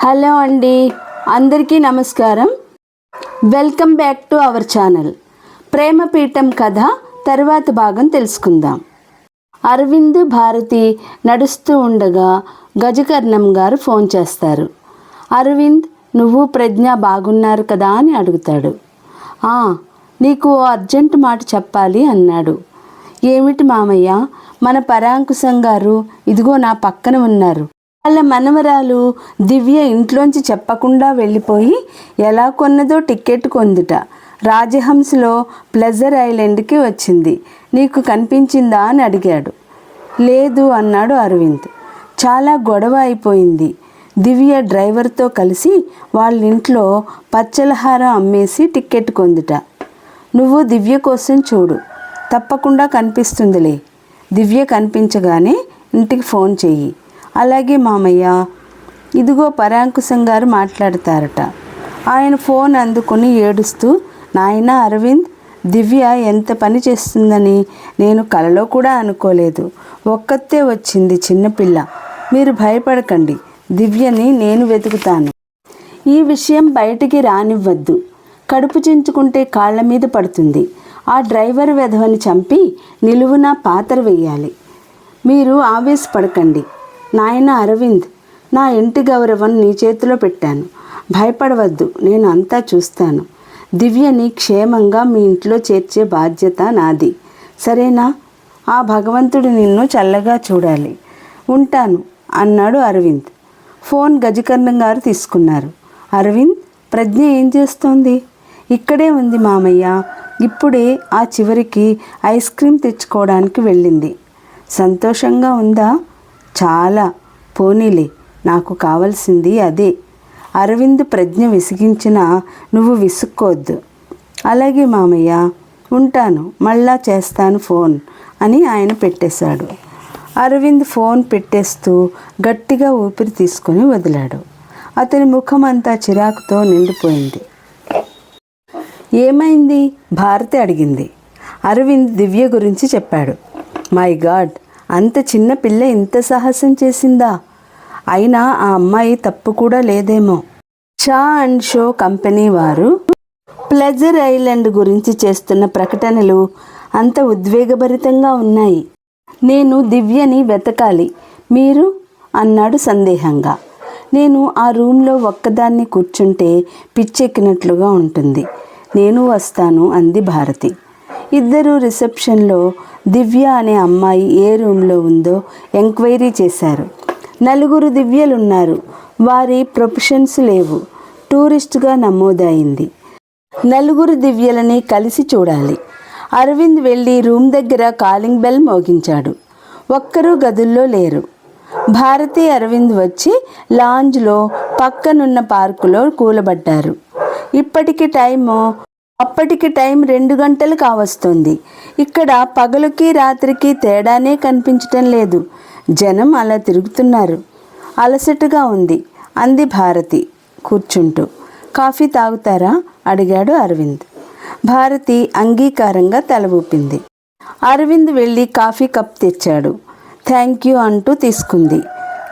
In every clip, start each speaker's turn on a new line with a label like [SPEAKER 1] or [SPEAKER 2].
[SPEAKER 1] Hello అండి అందరికీ నమస్కారం. Welcome back to our channel. ప్రేమపీఠం కథ తర్వాత భాగం తెలుసుకుందాం. అరవింద్ భారతి నడుస్తూ ఉండగా గజకర్ణం గారు ఫోన్ చేస్తారు. అరవింద్ నువ్వు ప్రజ్ఞ బాగున్నారు కదా అని అడుగుతాడు. "ఆ, నీకు ఓ అర్జెంట్ మాట చెప్పాలి అన్నాడు. ఏమిటి మామయ్య మన పరాంకుశం గారు ఇదిగో నా పక్కన ఉన్నారు. వాళ్ళ మనవరాలు దివ్య ఇంట్లోంచి చెప్పకుండా వెళ్ళిపోయి ఎలా కొన్నదో టికెట్ కొందుట. రాజహంసలో ప్లెజర్ ఐలాండ్కి వచ్చింది. నీకు కనిపించిందా అని అడిగాడు. లేదు అన్నాడు అరవింద్. చాలా గొడవ అయిపోయింది. దివ్య డ్రైవర్తో కలిసి వాళ్ళ ఇంట్లో పచ్చలహారం అమ్మేసి టికెట్ కొందుట. నువ్వు దివ్య కోసం చూడు. తప్పకుండా కనిపిస్తుందిలే. దివ్య కనిపించగానే ఇంటికి ఫోన్ చెయ్యి. అలాగే మామయ్య. ఇదిగో పరాంకుశం గారు మాట్లాడతారట. ఆయన ఫోన్ అందుకుని ఏడుస్తూ నాయన అరవింద్ దివ్య ఎంత పని చేస్తుందని నేను కలలో కూడా అనుకోలేదు. ఒక్కతే వచ్చింది చిన్నపిల్ల. మీరు భయపడకండి. దివ్యని నేను వెతుకుతాను. ఈ విషయం బయటికి రానివ్వద్దు. కడుపు చించుకుంటే కాళ్ళ మీద పడుతుంది. ఆ డ్రైవర్ వెధవని చంపి నిలువున పాత్ర వేయాలి. మీరు ఆవేశపడకండి. నాయన అరవింద్ నా ఇంటి గౌరవం నీ చేతిలో పెట్టాను. భయపడవద్దు నేను అంతా చూస్తాను. దివ్యని క్షేమంగా మీ ఇంట్లో చేర్చే బాధ్యత నాది. సరేనా? ఆ భగవంతుడు నిన్ను చల్లగా చూడాలి. ఉంటాను అన్నాడు అరవింద్. ఫోన్ గజకర్ణం గారు తీసుకున్నారు. అరవింద్ ప్రజ్ఞ ఏం చేస్తోంది? ఇక్కడే ఉంది మామయ్య. ఇప్పుడే ఆ చివరికి ఐస్ క్రీమ్ తెచ్చుకోవడానికి వెళ్ళింది. సంతోషంగా ఉందా? చాలా. పోనీలే నాకు కావలసింది అదే. అరవింద్ ప్రజ్ఞ విసిగించిన నువ్వు విసుక్కోవద్దు అలాగే మామయ్య ఉంటాను మళ్ళా చేస్తాను ఫోన్ అని ఆయన పెట్టేశాడు. అరవింద్ ఫోన్ పెట్టేస్తూ గట్టిగా ఊపిరి తీసుకొని వదిలాడు. అతని ముఖం అంతా చిరాకుతో నిండిపోయింది. ఏమైంది? భారతి అడిగింది. అరవింద్ దివ్య గురించి చెప్పాడు. మై గాడ్ అంత చిన్న పిల్ల ఇంత సాహసం చేసిందా? అయినా ఆ అమ్మాయి తప్పు కూడా లేదేమో. షా అండ్ షో కంపెనీ వారు ప్లెజర్ ఐలాండ్ గురించి చేస్తున్న ప్రకటనలు అంత ఉద్వేగభరితంగా ఉన్నాయి. నేను దివ్యని వెతకాలి మీరు? అన్నాడు సందేహంగా. నేను ఆ రూమ్లో ఒక్కదాన్ని కూర్చుంటే పిచ్చెక్కినట్లుగా ఉంటుంది. నేను వస్తాను అంది భారతి. ఇద్దరు రిసెప్షన్లో దివ్య అనే అమ్మాయి ఏ రూమ్లో ఉందో ఎంక్వైరీ చేశారు. నలుగురు దివ్యలున్నారు. వారి ప్రొఫెషన్స్ లేవు. టూరిస్ట్గా నమోదైంది. నలుగురు దివ్యలని కలిసి చూడాలి. అరవింద్ వెళ్ళి రూమ్ దగ్గర కాలింగ్ బెల్ మోగించాడు. ఒక్కరూ గదుల్లో లేరు. భారతి అరవింద్ వచ్చి లాంజ్లో పక్కనున్న పార్కులో కూలబడ్డారు. ఇప్పటికి టైము అప్పటికి టైం రెండు గంటలు కావస్తుంది ఇక్కడ పగలుకి రాత్రికి తేడానే కనిపించటం లేదు. జనం అలా తిరుగుతున్నారు. అలసటగా ఉంది. అంది భారతి కూర్చుంటూ. కాఫీ తాగుతారా? అడిగాడు అరవింద్. భారతి అంగీకారంగా తల ఊపింది. అరవింద్ వెళ్ళి కాఫీ కప్ తెచ్చాడు. థ్యాంక్ యూ అంటూ తీసుకుంది.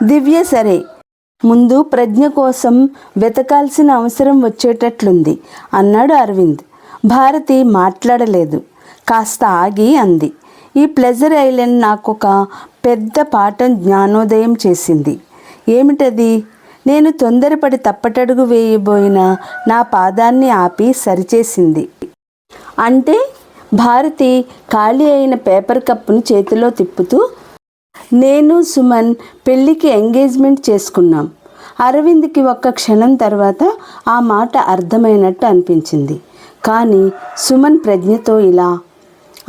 [SPEAKER 1] దివ్య సరే. ముందు ప్రజ్ఞ కోసం వెతకాల్సిన అవసరం వచ్చేటట్లుంది అన్నాడు అరవింద్. భారతి మాట్లాడలేదు. కాస్త ఆగి అంది. ఈ ప్లెజర్ ఐలాండ్ నాకు ఒక పెద్ద పాఠం జ్ఞానోదయం చేసింది. ఏమిటది? నేను తొందరపడి తప్పటడుగు వేయబోయిన నా పాదాన్ని ఆపి సరిచేసింది. అంటే భారతి ఖాళీ అయిన పేపర్ కప్పును చేతిలో తిప్పుతూ నేను సుమన్ పెళ్ళికి ఎంగేజ్మెంట్ చేసుకున్నాం. అరవింద్కి ఒక్క క్షణం తర్వాత ఆ మాట అర్థమైనట్టు అనిపించింది. కానీ సుమన్ ప్రజ్ఞతో ఇలా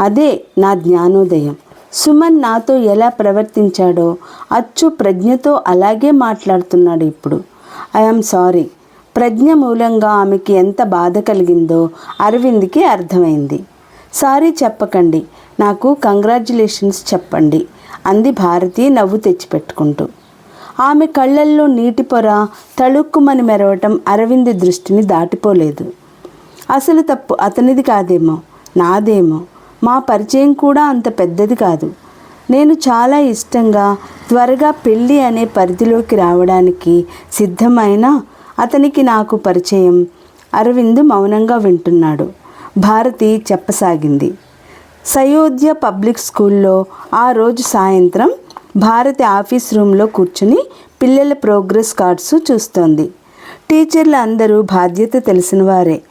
[SPEAKER 1] అదే నా జ్ఞానోదయం. సుమన్ నాతో ఎలా ప్రవర్తించాడో అచ్చు ప్రజ్ఞతో అలాగే మాట్లాడుతున్నాడు ఇప్పుడు. ఐఎమ్ సారీ ప్రజ్ఞ మూలంగా ఆమెకి ఎంత బాధ కలిగిందో అరవింద్కి అర్థమైంది. సారీ చెప్పకండి. నాకు కంగ్రాచ్యులేషన్స్ చెప్పండి అంది భారతి నవ్వు తెచ్చిపెట్టుకుంటూ. ఆమె కళ్ళల్లో నీటి పొర తళుక్కుమని మెరవటం అరవింద్ దృష్టిని దాటిపోలేదు. అసలు తప్పు అతనిది కాదేమో నాదేమో. మా పరిచయం కూడా అంత పెద్దది కాదు. నేను చాలా ఇష్టంగా త్వరగా పెళ్ళి అనే పరిధిలోకి రావడానికి సిద్ధమైన అతనికి నాకు పరిచయం అరవింద్ మౌనంగా వింటున్నాడు. భారతి చెప్పసాగింది. సయోధ్య పబ్లిక్ స్కూల్లో ఆ రోజు సాయంత్రం భారతి ఆఫీస్ రూమ్లో కూర్చుని పిల్లల ప్రోగ్రెస్ కార్డ్స్ చూస్తోంది. టీచర్లు అందరూ బాధ్యత తెలిసిన వారే.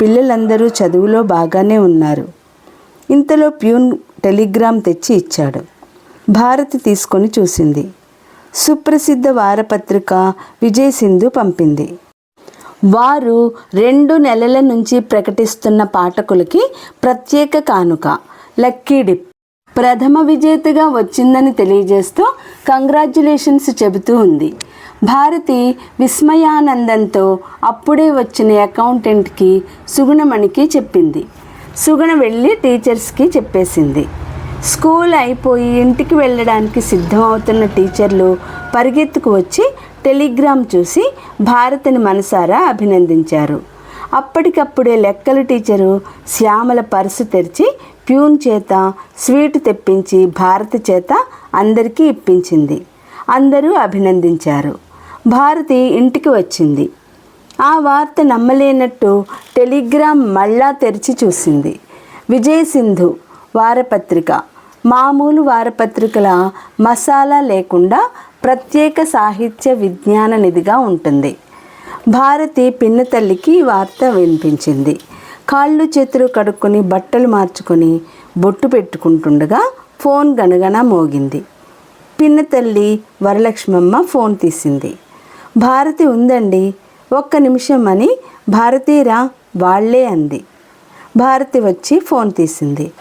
[SPEAKER 1] పిల్లలందరూ చదువులో బాగానే ఉన్నారు. ఇంతలో ప్యూన్ టెలిగ్రామ్ తెచ్చి ఇచ్చాడు. భారతి తీసుకొని చూసింది. సుప్రసిద్ధ వారపత్రిక విజయ్ సింధు పంపింది. వారు రెండు నెలల నుంచి ప్రకటిస్తున్న పాఠకులకి ప్రత్యేక కానుక లక్కీ డిప్. ప్రథమ విజేతగా వచ్చిందని తెలియజేస్తూ కంగ్రాచ్యులేషన్స్ చెబుతూ ఉంది. భారతి విస్మయానందంతో అప్పుడే వచ్చిన అకౌంటెంట్కి సుగుణమణికి చెప్పింది. సుగుణ వెళ్ళి టీచర్స్కి చెప్పేసింది. స్కూల్ అయిపోయి ఇంటికి వెళ్ళడానికి సిద్ధం అవుతున్న టీచర్లు పరిగెత్తుకు వచ్చి టెలిగ్రామ్ చూసి భారతిని మనసారా అభినందించారు. అప్పటికప్పుడే లెక్కల టీచరు శ్యామల పర్సు తెరిచి ప్యూన్ చేత స్వీట్ తెప్పించి భారతి చేత అందరికీ ఇప్పించింది. అందరూ అభినందించారు. భారతి ఇంటికి వచ్చింది. ఆ వార్త నమ్మలేనట్టు టెలిగ్రామ్ మళ్ళా తెరిచి చూసింది. విజయ్ సింధు వారపత్రిక. మామూలు వారపత్రికల మసాలా లేకుండా ప్రత్యేక సాహిత్య విజ్ఞాన నిధిగా ఉంటుంది. భారతి పిన్న తల్లికి వార్త వినిపించింది. కాళ్ళు చేతులు కడుక్కొని బట్టలు మార్చుకొని బొట్టు పెట్టుకుంటుండగా ఫోన్ గనగన మోగింది. పిన్న తల్లి వరలక్ష్మమ్మ ఫోన్ తీసింది. భారతి ఉందండి ఒక్క నిమిషం అని భారతీరా వాళ్ళే అంది. భారతి వచ్చి ఫోన్ తీసింది.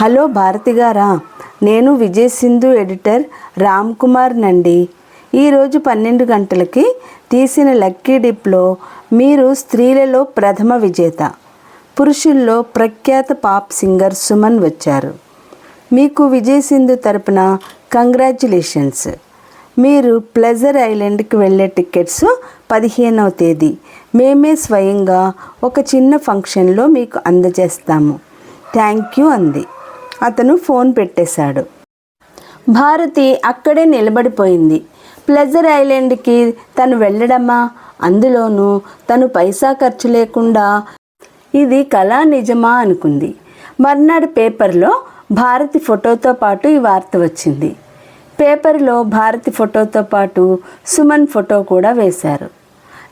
[SPEAKER 1] హలో భారతి గారా నేను విజయ్ సింధు ఎడిటర్ రామ్ కుమార్ నండి ఈరోజు పన్నెండు గంటలకి తీసిన లక్కీ డిప్లో మీరు స్త్రీలలో ప్రథమ విజేత. పురుషుల్లో ప్రఖ్యాత పాప్ సింగర్ సుమన్ వచ్చారు. మీకు విజయ్ సింధు తరపున కంగ్రాచ్యులేషన్స్ మీరు ప్లెజర్ ఐలాండ్కి వెళ్ళే టికెట్స్ పదిహేనవ తేదీ. మేమే స్వయంగా ఒక చిన్న ఫంక్షన్లో మీకు అందజేస్తాము. థ్యాంక్ యూ అంది. అతను ఫోన్ పెట్టేశాడు. భారతి అక్కడే నిలబడిపోయింది. ప్లెజర్ ఐలాండ్కి తను వెళ్ళడమా? అందులోనూ తను పైసా ఖర్చు లేకుండా. ఇది కళా నిజమా అనుకుంది. మర్నాడు పేపర్లో భారతి ఫోటోతో పాటు ఈ వార్త వచ్చింది. పేపర్లో భారతి ఫోటోతో పాటు సుమన్ ఫోటో కూడా వేశారు.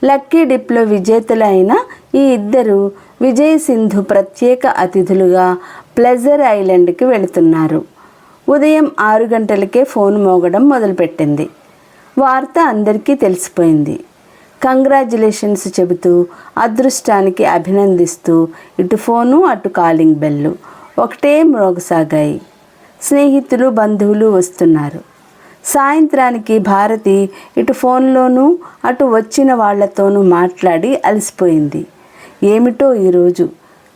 [SPEAKER 1] లక్కీ డిప్లో విజేతలైన ఈ ఇద్దరు విజయ్ సింధు ప్రత్యేక అతిథులుగా ప్లెజర్ ఐలాండ్కి వెళుతున్నారు. ఉదయం ఆరు గంటలకే ఫోన్ మోగడం మొదలుపెట్టింది. వార్త అందరికీ తెలిసిపోయింది. కంగ్రాచులేషన్స్ చెబుతూ అదృష్టానికి అభినందిస్తూ ఇటు ఫోను అటు కాలింగ్ బెల్లు ఒకటే మ్రోగసాగాయి. స్నేహితులు బంధువులు వస్తున్నారు. సాయంత్రానికి భారతి ఇటు ఫోన్లోనూ అటు వచ్చిన వాళ్ళతోనూ మాట్లాడి అలసిపోయింది. ఏమిటో ఈరోజు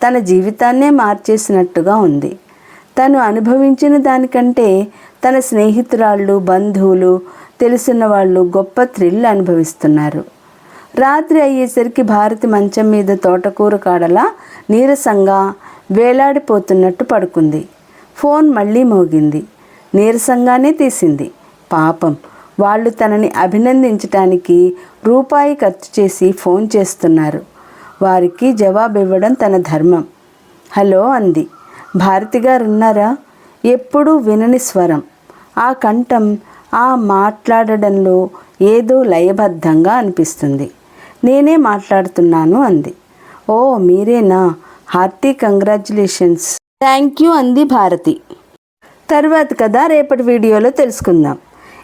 [SPEAKER 1] తన జీవితాన్నే మార్చేసినట్టుగా ఉంది. తను అనుభవించిన దానికంటే తన స్నేహితురాళ్ళు బంధువులు తెలిసిన వాళ్ళు గొప్ప థ్రిల్ అనుభవిస్తున్నారు. రాత్రి అయ్యేసరికి భారతి మంచం మీద తోటకూర కాడలా నీరసంగా వేలాడిపోతున్నట్టు పడుకుంది. ఫోన్ మళ్ళీ మోగింది. నీరసంగానే తీసింది. పాపం వాళ్ళు తనని అభినందించటానికి రూపాయి ఖర్చు చేసి ఫోన్ చేస్తున్నారు. వారికి జవాబు ఇవ్వడం తన ధర్మం. హలో అంది. భారతి గారు ఉన్నారా ఎప్పుడూ వినని స్వరం. ఆ కంఠం ఆ మాట్లాడడంలో ఏదో లయబద్ధంగా అనిపిస్తుంది. నేనే మాట్లాడుతున్నాను అంది. ఓ మీరేనా? హార్టీ కంగ్రాచులేషన్స్ థ్యాంక్ యూ అంది భారతి. తర్వాత కదా రేపటి వీడియోలో తెలుసుకుందాం.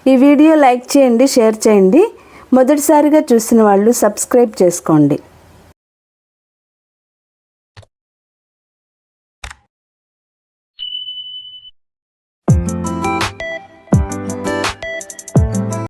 [SPEAKER 1] ఈ వీడియో లైక్ చేయండి షేర్ చేయండి. మొదటిసారిగా చూసిన వాళ్ళు సబ్స్క్రైబ్ చేసుకోండి.